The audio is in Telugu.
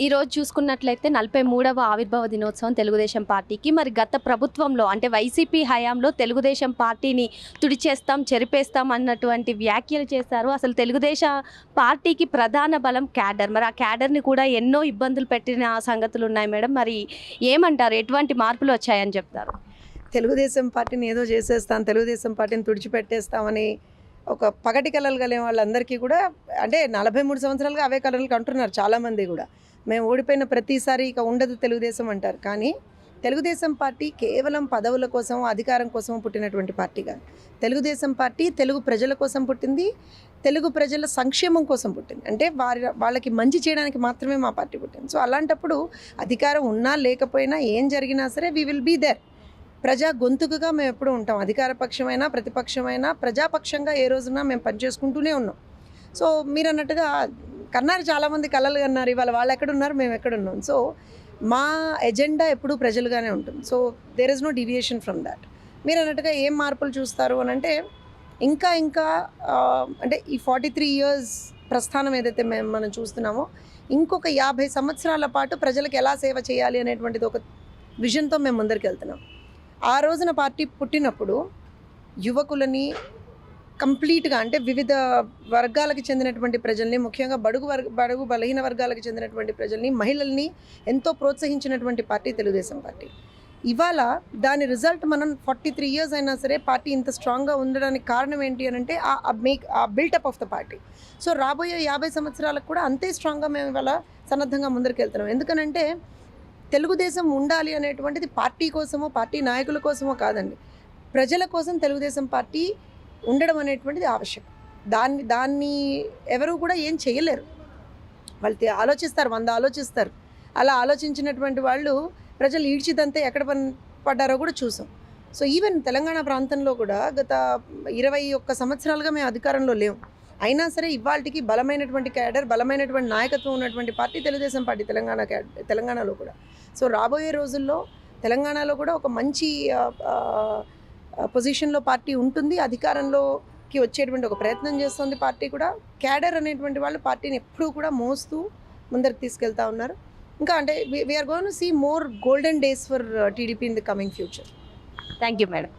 ఈ రోజు చూసుకున్నట్లయితే నలభై మూడవ ఆవిర్భావ దినోత్సవం తెలుగుదేశం పార్టీకి. మరి గత ప్రభుత్వంలో అంటే వైసీపీ హయాంలో తెలుగుదేశం పార్టీని తుడిచేస్తాం చెరిపేస్తాం అన్నటువంటి వ్యాఖ్యలు చేశారు. అసలు తెలుగుదేశం పార్టీకి ప్రధాన బలం క్యాడర్. మరి ఆ క్యాడర్ని కూడా ఎన్నో ఇబ్బందులు పెట్టిన సంగతులు ఉన్నాయి మేడం. మరి ఏమంటారు? ఎటువంటి మార్పులు వచ్చాయని చెప్తారు? తెలుగుదేశం పార్టీని ఏదో చేసేస్తాం తెలుగుదేశం పార్టీని తుడిచిపెట్టేస్తామని ఒక పగటి కళలు కలిగిన వాళ్ళందరికీ కూడా అంటే నలభై మూడు సంవత్సరాలుగా అవే కళలు కంటున్నారు చాలామంది కూడా. మేము ఓడిపోయిన ప్రతిసారి ఇక ఉండదు తెలుగుదేశం అంటారు. కానీ తెలుగుదేశం పార్టీ కేవలం పదవుల కోసం అధికారం కోసం పుట్టినటువంటి పార్టీ తెలుగుదేశం పార్టీ తెలుగు ప్రజల కోసం పుట్టింది తెలుగు ప్రజల సంక్షేమం కోసం పుట్టింది. అంటే వారి వాళ్ళకి మంచి చేయడానికి మాత్రమే మా పార్టీ పుట్టింది. సో అలాంటప్పుడు అధికారం ఉన్నా లేకపోయినా ఏం జరిగినా సరే వీ విల్ బీ దేర్ ప్రజా గొంతుకుగా మేము ఎప్పుడు ఉంటాం. అధికార పక్షమైనా ప్రతిపక్షమైనా ప్రజాపక్షంగా ఏ రోజున మేము పనిచేసుకుంటూనే ఉన్నాం. సో మీరు అన్నట్టుగా కన్నారు చాలామంది కళలు కన్నారు. ఇవాళ వాళ్ళు ఎక్కడున్నారు? మేము ఎక్కడున్నాం. సో మా ఎజెండా ఎప్పుడూ ప్రజలుగానే ఉంటుంది. So there is no deviation from that మీరు అన్నట్టుగా ఏం మార్పులు చూస్తారు అని అంటే ఇంకా ఇంకా అంటే ఈ ఫార్టీ త్రీ ఇయర్స్ ప్రస్థానం ఏదైతే మేము మనం చూస్తున్నామో ఇంకొక యాభై సంవత్సరాల పాటు ప్రజలకు ఎలా సేవ చేయాలి అనేటువంటిది ఒక విజన్తో మేము ముందరికి వెళ్తున్నాం. ఆ రోజున పార్టీ పుట్టినప్పుడు యువకులని కంప్లీట్గా అంటే వివిధ వర్గాలకు చెందినటువంటి ప్రజల్ని ముఖ్యంగా బడుగు వర్గ బడుగు బలహీన వర్గాలకు చెందినటువంటి ప్రజల్ని మహిళల్ని ఎంతో ప్రోత్సహించినటువంటి పార్టీ తెలుగుదేశం పార్టీ. ఇవాళ దాని రిజల్ట్ మనం ఫార్టీ త్రీ ఇయర్స్ అయినా సరే పార్టీ ఇంత స్ట్రాంగ్గా ఉండడానికి కారణం ఏంటి అని అంటే ఆ make a buildup of the party. So రాబోయే యాభై సంవత్సరాలకు కూడా అంతే స్ట్రాంగ్గా మేము ఇవాళ సన్నద్ధంగా ముందరికి వెళ్తున్నాం ఎందుకనంటే తెలుగుదేశం ఉండాలి అనేటువంటిది పార్టీ కోసమో పార్టీ నాయకుల కోసమో కాదండి. ప్రజల కోసం తెలుగుదేశం పార్టీ ఉండడం అనేటువంటిది ఆవశ్యకం. దాన్ని దాన్ని ఎవరు కూడా ఏం చేయలేరు. వాళ్ళు ఆలోచిస్తారు వంద ఆలోచిస్తారు. అలా ఆలోచించినటువంటి వాళ్ళు ప్రజలు ఈడ్చిదంతా ఎక్కడ పడ్డారో కూడా చూసాం. సో ఈవెన్ తెలంగాణ ప్రాంతంలో కూడా గత ఇరవై ఒక్క సంవత్సరాలుగా మేము అధికారంలో లేవు అయినా సరే ఇవాళకి బలమైనటువంటి క్యాడర్ బలమైనటువంటి నాయకత్వం ఉన్నటువంటి party Telugu Desam party Telangana cadre తెలంగాణలో కూడా. సో రాబోయే రోజుల్లో తెలంగాణలో కూడా ఒక మంచి పొజిషన్లో పార్టీ ఉంటుంది. అధికారంలోకి వచ్చేటువంటి ఒక ప్రయత్నం చేస్తుంది పార్టీ కూడా. క్యాడర్ అనేటువంటి వాళ్ళు పార్టీని ఎప్పుడూ కూడా మోస్తూ ముందరికి తీసుకెళ్తా ఉన్నారు. ఇంకా అంటే we're gonna see more golden days for TDP in the coming future thank you madam